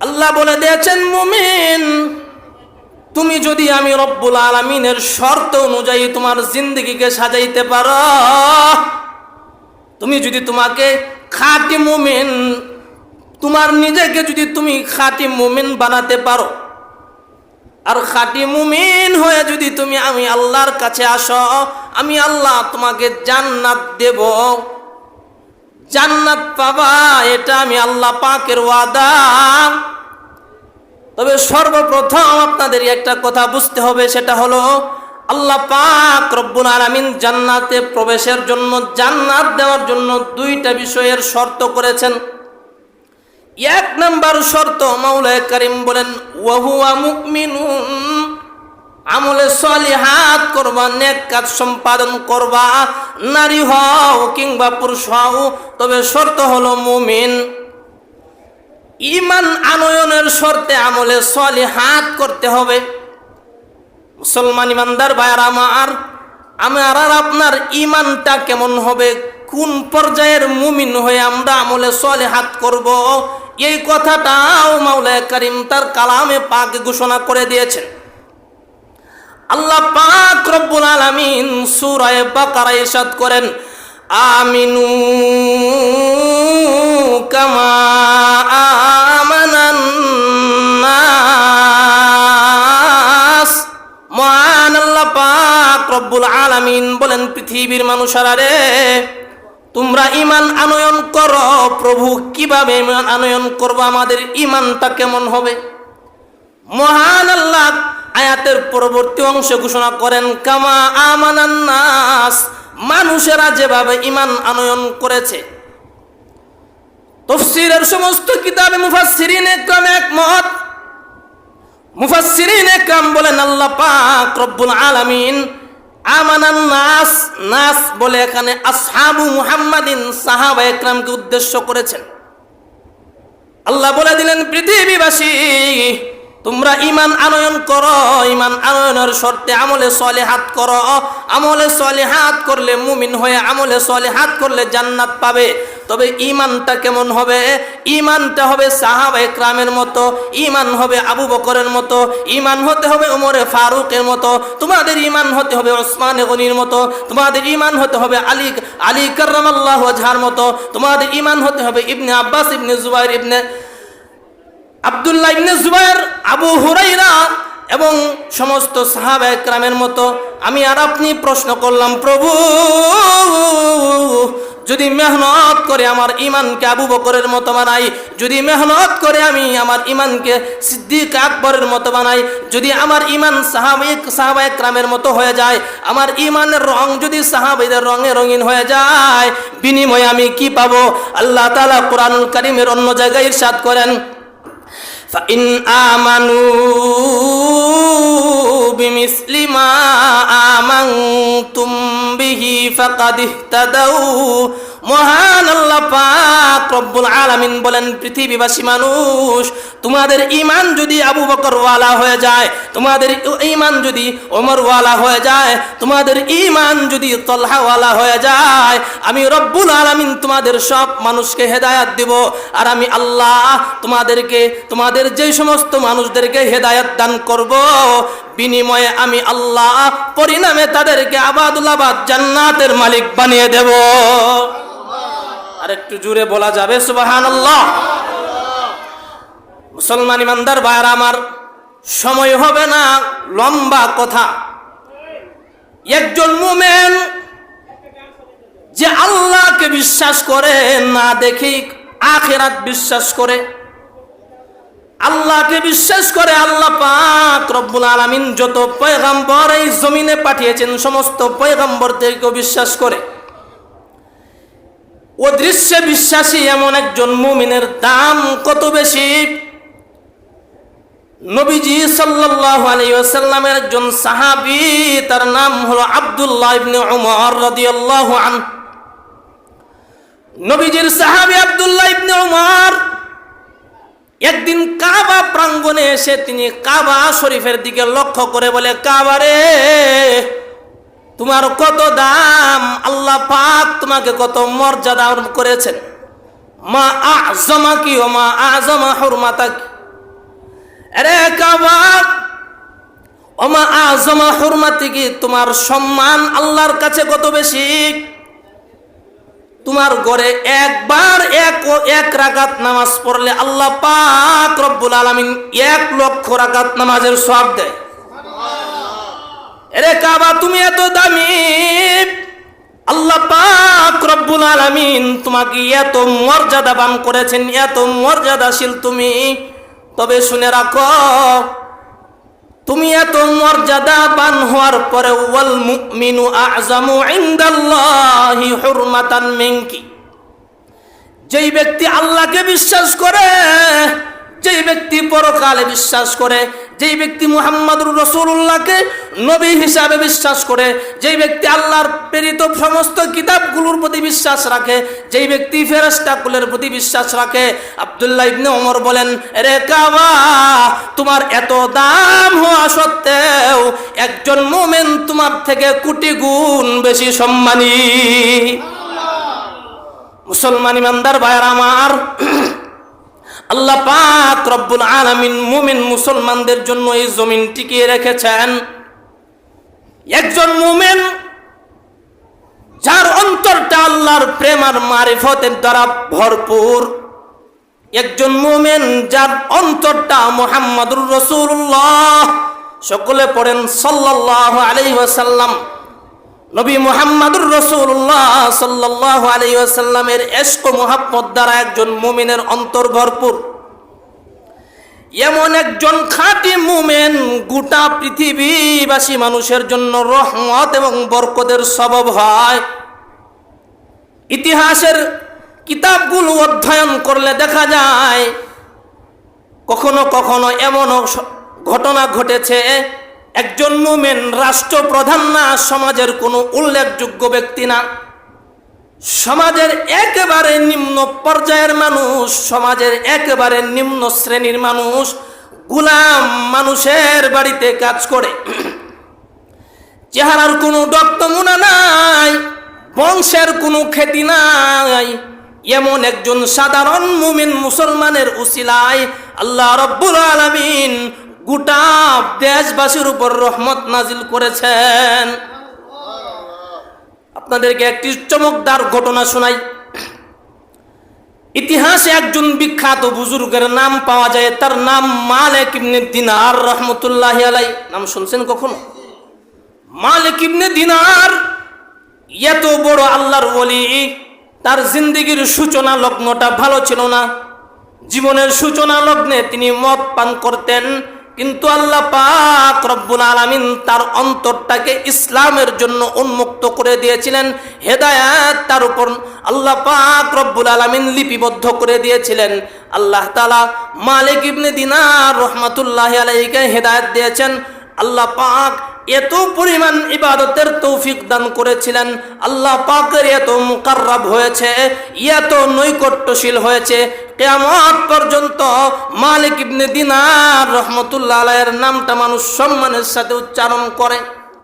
আল্লাহ বলে দিয়েছেন, মুমিন, তুমি যদি আমি রব্বুল আলমিনের শর্ত অনুযায়ী তোমার জিন্দগিকে সাজাইতে পারো, তুমি যদি তোমাকে খাঁটি মুমিন, তোমার নিজেকে যদি তুমি খাঁটি মুমিন বানাতে পারো, আর খাঁটি মুমিন হয়ে যদি তুমি আমি আল্লাহর কাছে আসো, আমি আল্লাহ তোমাকে জান্নাত দেব। জান্নাত পাবা, এটা আমি আল্লাহ পাকের ওয়াদা। তবে সর্বপ্রথম আপনাদের একটা কথা বুঝতে হবে, সেটা হলো আল্লাহ পাক রব্বুল আলামিন জান্নাতে প্রবেশের জন্য, জান্নাত দেওয়ার জন্য দুইটা বিষয়ের শর্ত করেছেন। এক নাম্বার শর্ত মাওলায় করিম বলেন, ওয়াহুয়া মুমিনুন, আমলে সলিহাত করবা, নেক কাজ সম্পাদন করবা। নারী হও কিংবা পুরুষ হও, তবে শর্ত হলো মুমিন। ইমান আনয়নের শর্তে আমলে সলিহাত করতে হবে। মুসলমান ইমানদার ভাইয়ার আমার আমার আর আপনার ইমানটা কেমন হবে? কোন পর্যায়ের মুমিন হয়ে আমরা আমলে সলে হাত করব? এই কথাটাও মাওলায় করিম তার কালামে পাক ঘোষণা করে দিয়েছেন। আল্লাহ রব্বুল আলামিন সূরায়ে বাকারা ইরশাদ করেন, আমিনু কামা আমানান নাস। মহান আল্লাহ পাক রব্বুল আলামিন বলেন, পৃথিবীর মানুষেরা রে, তোমরা ইমান আনয়ন করো, প্রভু কীভাবে ইমান আনয়ন করব? আমাদের ইমানটা কেমন হবে? মহান আল্লাহ আয়াতের পরবর্তী অংশে ঘোষণা করেন, কামা আমানান নাস মানুষেরা যেভাবে ইমান আনয়ন করেছে। তফসিরের সমস্ত কিতাবে মুফাসসিরিন একরাম একমত। মুফাসসিরিন একরাম বলেন, আল্লাহ পাক রব্বুল আলামিন আমানান নাস নাস বলে এখানে আসহাবু মুহাম্মাদিন সাহাবা একরামকে উদ্দেশ্য করেছেন। আল্লাহ বলে দিলেন, পৃথিবীবাসী তোমরা ইমান আনয়ন করো ইমান আনয়নের শর্তে আমলে সলে হাত করো। আমলে সলে হাত করলে মুমিন হয়ে আমলে সলে হাত করলে জান্নাত পাবে। তবে ইমানটা কেমন হবে? ইমানটা হবে সাহাবা একরামের মতো ইমান হবে আবু বকরের মতো ইমান হতে হবে উমরে ফারুকের মতো, তোমাদের ইমান হতে হবে ওসমান গনির মতো, তোমাদের ইমান হতে হবে আলী আলী কার্রামাল্লাহ ঝার মতো, তোমাদের ইমান হতে হবে ইবনে আব্বাস, ইবনে জুবাইর, ইবনে আবদুল্লাহ ইবনে জুবাইর, আবু হুরাইরা এবং সমস্ত সাহাবা একরামের মতো আমি আর আপনি প্রশ্ন করলাম, প্রভু, যদি মেহনত করে আমার ইমানকে আবু বকরের মতো বানাই, যদি মেহনত করে আমি আমার ইমানকে সিদ্দিক আকবরের মতো বানাই, যদি আমার ইমান সাহাবিক সাহাবা একরামের মতো হয়ে যায়, আমার ইমানের রং যদি সাহাবিদের রঙে রঙিন হয়ে যায়, বিনিময়ে আমি কি পাবো? আল্লাহ তালা কোরআনুল করিমের অন্য জায়গায় ইরশাদ করেন فإن آمنوا بمثل ما آمنتم به فقد اهتدوا মহান আল্লাহ পাক রব্বুল আলামিন বলেন, পৃথিবীবাসী মানুষ, তোমাদের ইমান যদি আবু বকর ওয়ালা হয়ে যায়, তোমাদের ইমান যদি ওমর ওয়ালা হয়ে যায়, তোমাদের ইমান যদি তলহা ওয়ালা হয়ে যায়, আমি রব্বুল আলামিন তোমাদের সব মানুষকে হেদায়াত দিব, আর আমি আল্লাহ তোমাদেরকে, তোমাদের যে সমস্ত মানুষদেরকে হেদায়াত দান করব বিনিময়ে আমি আল্লাহ পরিণামে তাদেরকে আবাদুল্লাবাদ জান্নাতের মালিক বানিয়ে দেব। আর একটু জুড়ে বলা যাবে সুবাহান আল্লাহ মুসলমান ইমানদার ভাইয়ার, আমার সময় হবে না, লম্বা কথা। একজন মুমেন যে আল্লাহকে বিশ্বাস করে, না দেখি আখেরাত বিশ্বাস করে। আল্লাহকে বিশ্বাস করে, আল্লাহ পাক রব্বুল আলামিন যত পয়গাম্বর এই জমিনে পাঠিয়েছেন, সমস্ত পয়গাম্বরদেরকেও বিশ্বাস করে। ও দৃশ্যে বিশ্বাসী এমন একজন মুমিনের দাম কত বেশি? নবীজি সাল্লাল্লাহু আলাইহি ওয়াসাল্লামের একজন সাহাবী, তার নাম হলো আব্দুল্লাহ ইবনে উমর রাদিয়াল্লাহু আন নবীজির সাহাবী আব্দুল্লাহ ইবনে উমর একদিন কাবা প্রাঙ্গণে এসে তিনি কাবা শরীফের দিকে লক্ষ্য করে বলে, কাবা রে, তোমার কত দাম? আল্লাহ পাক তোমাকে কত মর্যাদা করেছেন। মা আজমা কি ও মা আজমা হুরমাতা কি? আরে কাবা ওমা আজমা হুরমাতি কি? তোমার সম্মান আল্লাহর কাছে কত বেশি? তোমার ঘরে একবার এক এক রাকাত নামাজ পড়লে আল্লাহ পাক রব্বুল আলামিন এক লক্ষ রাকাত নামাজের সব দেয়। এরে কাবা, তুমি এত দামি। আল্লাহ পাক রব্বুল আলামিন তোমাকে এত মর্যাদাবান করেছেন, এত মর্যাদাশীল তুমি। তবে শুনে রাখো তুমি এত মর্যাদাবান হওয়ার পরে ওয়াল মুমিনু আযামু ইনদাল্লাহি হুরমাতান মিনকি। যেই ব্যক্তি আল্লাহকে বিশ্বাস করে যেই ব্যক্তি পরকালে বিশ্বাস করে, যেই ব্যক্তি মুহাম্মদুর রসুল্লাহকে নবী হিসাবে বিশ্বাস করে, যেই ব্যক্তি আল্লাহর প্রেরিত সমস্ত কিতাবগুলোর প্রতি বিশ্বাস রাখে, যেই ব্যক্তি ফেরেস্তাকুলের প্রতি বিশ্বাস রাখে, আব্দুল্লাহ ইবনে ওমর বলেন, রে কাবা, তোমার এত দাম হওয়া সত্ত্বেও একজন মোমেন তোমার থেকে কোটি গুণ বেশি সম্মানী। মুসলমান ইমানদার ভাইয়ার আমার আল্লাহ পাক রব্বুল আলামিন মুমিন মুসলমানদের জন্য এই জমিন টিকিয়ে রেখেছেন। একজন মুমিন, যার অন্তরটা আল্লাহর প্রেম আর মারিফতের দ্বারা ভরপুর। একজন মুমিন, যার অন্তরটা মুহাম্মাদুর রসুল্লাহ সকলে পড়েন সাল্লাল্লাহু আলাইহি ওয়াসাল্লাম। নবী মুহাম্মাদুর রসুল্লাহ সাল্লাহ আলী আসাল্লামের এস্ক মোহাম্মদ দ্বারা একজন মুমিনের অন্তর ভরপুর। এমন একজন খাঁটি মুমেন গোটা পৃথিবীবাসী মানুষের জন্য রহমত এবং বরকতের সবব হয়। ইতিহাসের কিতাবগুলো অধ্যয়ন করলে দেখা যায়, কখনো কখনো এমনও স- ঘটনা ঘটেছে একজন মুমেন রাষ্ট্রপ্রধান না, সমাজের কোনো উল্লেখযোগ্য ব্যক্তি না। সমাজের একেবারে নিম্ন পর্যায়ের মানুষ, সমাজের একেবারে নিম্ন শ্রেণির মানুষ গুলাম মানুষের বাড়িতে কাজ করে। চেহারার কোনো ডক্তমুনা নাই, বংশের কোনো খ্যাতি নাই। এমন একজন সাধারণ মুমিন মুসলমানের উসিলায় আল্লাহ রব্বুল আলামিন গোটা দেশবাসীর উপর রহমত নাজিল করেছেন। আপনাদেরকে একটি চমকদার ঘটনা শোনাই। ইতিহাসে একজন বিখ্যাত বুজুর্গের নাম পাওয়া যায়, তার নাম মালিক ইবনে দিনার রহমতুল্লাহ আলাই নাম শুনছেন কখনো? মালিক ইবনে দিনার এত বড় আল্লাহর ওলি, তার জিন্দিগির সূচনা লগ্নটা ভালো ছিল না। জীবনের সূচনা লগ্নে তিনি মদ পান করতেন। কিন্তু আল্লাহ পাক রব্বুল আলামিন তার অন্তরটাকে ইসলামের জন্য উন্মুক্ত করে দিয়েছিলেন, হেদায়াত তার উপর আল্লাহ পাক রব্বুল আলামিন লিপিবদ্ধ করে দিয়েছিলেন। আল্লাহ তাআলা মালিক ইবনে দিনার রহমাতুল্লাহ আলাইহিকে হেদায়েত দিয়েছেন। আল্লাহ পাক এত পরিমাণ ইবাদতের তৌফিক দান করেছিলেন। আল্লাহ পাকের এত মুকাররাব হয়েছে, এত নৈকট্যশীল হয়েছে। কেয়ামত পর্যন্ত মালিক ইবনে দিনার রহমতুল্লাহ আলাইয়ের নামটা মানুষ সম্মানের সাথে উচ্চারণ করে।